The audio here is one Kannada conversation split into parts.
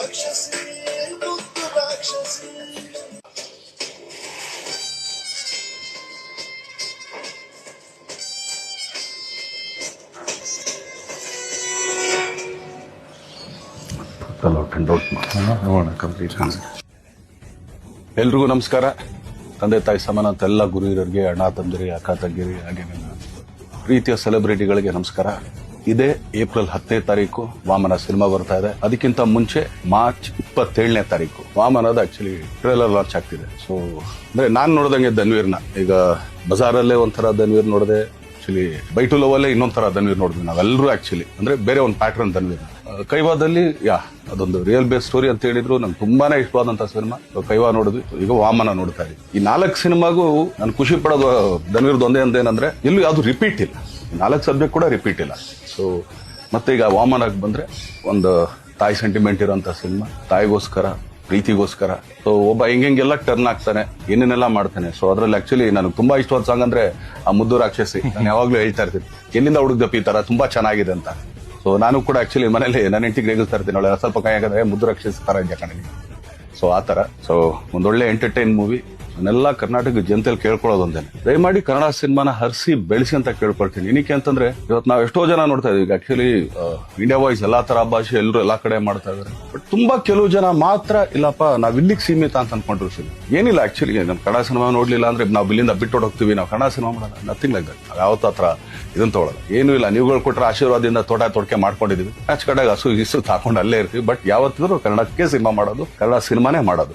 ರಾಕ್ಷಸಿ ಮುದ್ದು ರಾಕ್ಷಸಿ ಎಲ್ರಿಗೂ ನಮಸ್ಕಾರ. ತಂದೆ ತಾಯಿ ಸಮಾನ ಅಂತ ಎಲ್ಲ ಗುರು ಅಣ್ಣ ತಂದಿರಿ ಅಕ್ಕ ತಂಗಿರಿ ಹಾಗೆ ಪ್ರೀತಿಯ ಸೆಲೆಬ್ರಿಟಿಗಳಿಗೆ ನಮಸ್ಕಾರ. ಇದೇ ಏಪ್ರಿಲ್ ಹತ್ತನೇ ತಾರೀಕು ವಾಮನ ಸಿನಿಮಾ ಬರ್ತಾ ಇದೆ. ಅದಕ್ಕಿಂತ ಮುಂಚೆ ಮಾರ್ಚ್ ಇಪ್ಪತ್ತೇಳನೇ ತಾರೀಕು. ವಾಮನದ ಆಕ್ಚುಲಿ ಟ್ರೇಲರ್ ಲಾಂಚ್ ಆಗ್ತಿದೆ. ಸೊ ಅಂದ್ರೆ ನಾನು ನೋಡಿದಂಗೆ ಧನ್ವೀರ್ನ. ಈಗ ಬಜಾರಲ್ಲೇ ಒಂಥರ ಧನ್ವೀರ್ ನೋಡಿದೆ ಆಕ್ಚುಲಿ ಬೈಟು ಲವಲ್ಲೇ ಇನ್ನೊಂದ್ ತರ ಧನ್ವೀರ್ ನೋಡಿದ್ವಿ ನಾವೆಲ್ಲರೂ ಆಕ್ಚುಲಿ ಅಂದ್ರೆ ಬೇರೆ ಒಂದು ಪ್ಯಾಟರ್ನ್ ಧನ್ವೀರ್ ಕೈವಾದಲ್ಲಿ, ಯಾ, ಅದೊಂದು ರಿಯಲ್ ಬೇಸ್ ಸ್ಟೋರಿ ಅಂತ ಹೇಳಿದ್ರು. ನಂಗೆ ತುಂಬಾನೇ ಇಷ್ಟವಾದಂತ ಸಿನಿಮಾ. ಕೈವಾ ನೋಡಿದ್ವಿ. ಈಗ ವಾಮನ ನೋಡ್ತಾ ಇದ್ವಿ ಈ ನಾಲ್ಕು ಸಿನಿಮಾಗೂ ನಾನು ಖುಷಿ ಪಡೋದು ಧನ್ವೀರ್ದು ಒಂದೇ ಅಂತ ಏನಂದ್ರೆ ಎಲ್ಲೂ ಯಾವ್ದು ರಿಪೀಟ್ ಇಲ್ಲ. ನಾಲ್ಕು ಸಬ್ಜೆಕ್ಟ್ ಕೂಡ ರಿಪೀಟ್ ಇಲ್ಲ. ಸೊ ಮತ್ತೆ ಈಗ ವಾಮನ್ ಆಗಿ ಬಂದರೆ ಒಂದು ತಾಯಿ ಸೆಂಟಿಮೆಂಟ್ ಇರೋಂಥ ಸಿನಿಮಾ ತಾಯಿಗೋಸ್ಕರ, ಪ್ರೀತಿಗೋಸ್ಕರ. ಸೊ ಒಬ್ಬ ಹೆಂಗೆಲ್ಲ ಟರ್ನ್ ಆಗ್ತಾನೆ, ಏನೇನೆಲ್ಲ ಮಾಡ್ತಾನೆ. ಸೊ ಅದರಲ್ಲಿ ಆಕ್ಚುಲಿ ನನಗೆ ತುಂಬಾ ಇಷ್ಟವಾದ ಸಾಂಗ್ ಅಂದ್ರೆ ಆ ಮುದ್ದು ರಾಕ್ಷಸಿ. ನಾನು ಯಾವಾಗಲೂ ಹೇಳ್ತಾ ಇರ್ತೀನಿ, ಎಲ್ಲಿಂದ ಹುಡುಗ್ದಪ್ಪ ಈ ತರ? ತುಂಬಾ ಚೆನ್ನಾಗಿದೆ ಅಂತ. ಸೊ ನಾನು ಕೂಡ ಆ್ಯಕ್ಚುಲಿ ಮನೇಲಿ ನನ್ನ ಹೆಂಡತಿಗೆ ರೇಗಿಸ್ತಾ ಇರ್ತೀನಿ ಅವಳೆ ಸ್ವಲ್ಪ ಕೈ ಹಾಕಿದ್ರೆ ಮುದ್ದು ರಾಕ್ಷಸಿ ತರ ಇದೆ ಕಣಿ. ಸೊ ಆ ಥರ ಸೊ ಒಂದೊಳ್ಳೆ ಎಂಟರ್ಟೈನ್ ಮೂವಿ ನಾನೆಲ್ಲ ಕರ್ನಾಟಕ ಜನತೆಯಲ್ಲಿ ಕೇಳ್ಕೊಳ್ಳೋದು ಒಂದೇನೆ ದಯಮಾಡಿ ಕನ್ನಡ ಸಿನಿಮಾನ ಹರಿಸಿ, ಬೆಳೆಸಿ ಅಂತ ಕೇಳ್ಕೊಳ್ತೀನಿ. ಏನಕ್ಕೆ ಅಂತಂದ್ರೆ, ಇವತ್ತು ನಾವು ಎಷ್ಟೋ ಜನ ನೋಡ್ತಾ ಇದೀವಿ ಆಕ್ಚುಲಿ ಇಂಡಿಯಾ ವಾಯ್ಸ್ ಎಲ್ಲಾ ತರ ಭಾಷೆ ಎಲ್ಲರೂ ಎಲ್ಲಾ ಕಡೆ ಮಾಡ್ತಾ ಇದಾರೆ ಬಟ್ ತುಂಬಾ ಕೆಲವು ಜನ ಮಾತ್ರ, ಇಲ್ಲಪ್ಪ, ನಾವ್ ಇಲ್ಲಿಗೆ ಸೀಮಿತ ಅಂತ ಅನ್ಕೊಂಡಿರ್ತೀವಿ ಏನಿಲ್ಲ ಆಕ್ಚುಲಿ ನಮ್ ಕನ್ನಡ ಸಿನಿಮಾ ನೋಡ್ಲಿಲ್ಲ ಅಂದ್ರೆ ನಾವು ಇಲ್ಲಿಂದ ಬಿಟ್ಟು ಹೋಗ್ತೀವಿ. ನಾವು ಕನ್ನಡ ಸಿನಿಮಾ ಮಾಡೋಣ ನಥಿಂಗ್ ಲೈಕ್ ದಟ್ ನಾವು ಯಾವತ್ತ ಹತ್ರ ಇದನ್ನ ತಗೊಳ್ಳೋದು ಏನೂ ಇಲ್ಲ. ನೀವುಗಳು ಕೊಟ್ಟರೆ ಆಶೀರ್ವಾದದಿಂದ ತೋಟ ತೊಡಕೆ ಮಾಡ್ಕೊಂಡಿದೀವಿ. ಕಡೆಗೆ ಹಸು ಇಸು ಹಾಕೊಂಡು ಅಲ್ಲೇ ಇರ್ತೀವಿ. ಬಟ್ ಯಾವತ್ತಿದ್ರು ಕನ್ನಡಕ್ಕೆ ಸಿನಿಮಾ ಮಾಡೋದು, ಕನ್ನಡ ಸಿನಿಮಾನೇ ಮಾಡೋದು.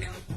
Thank you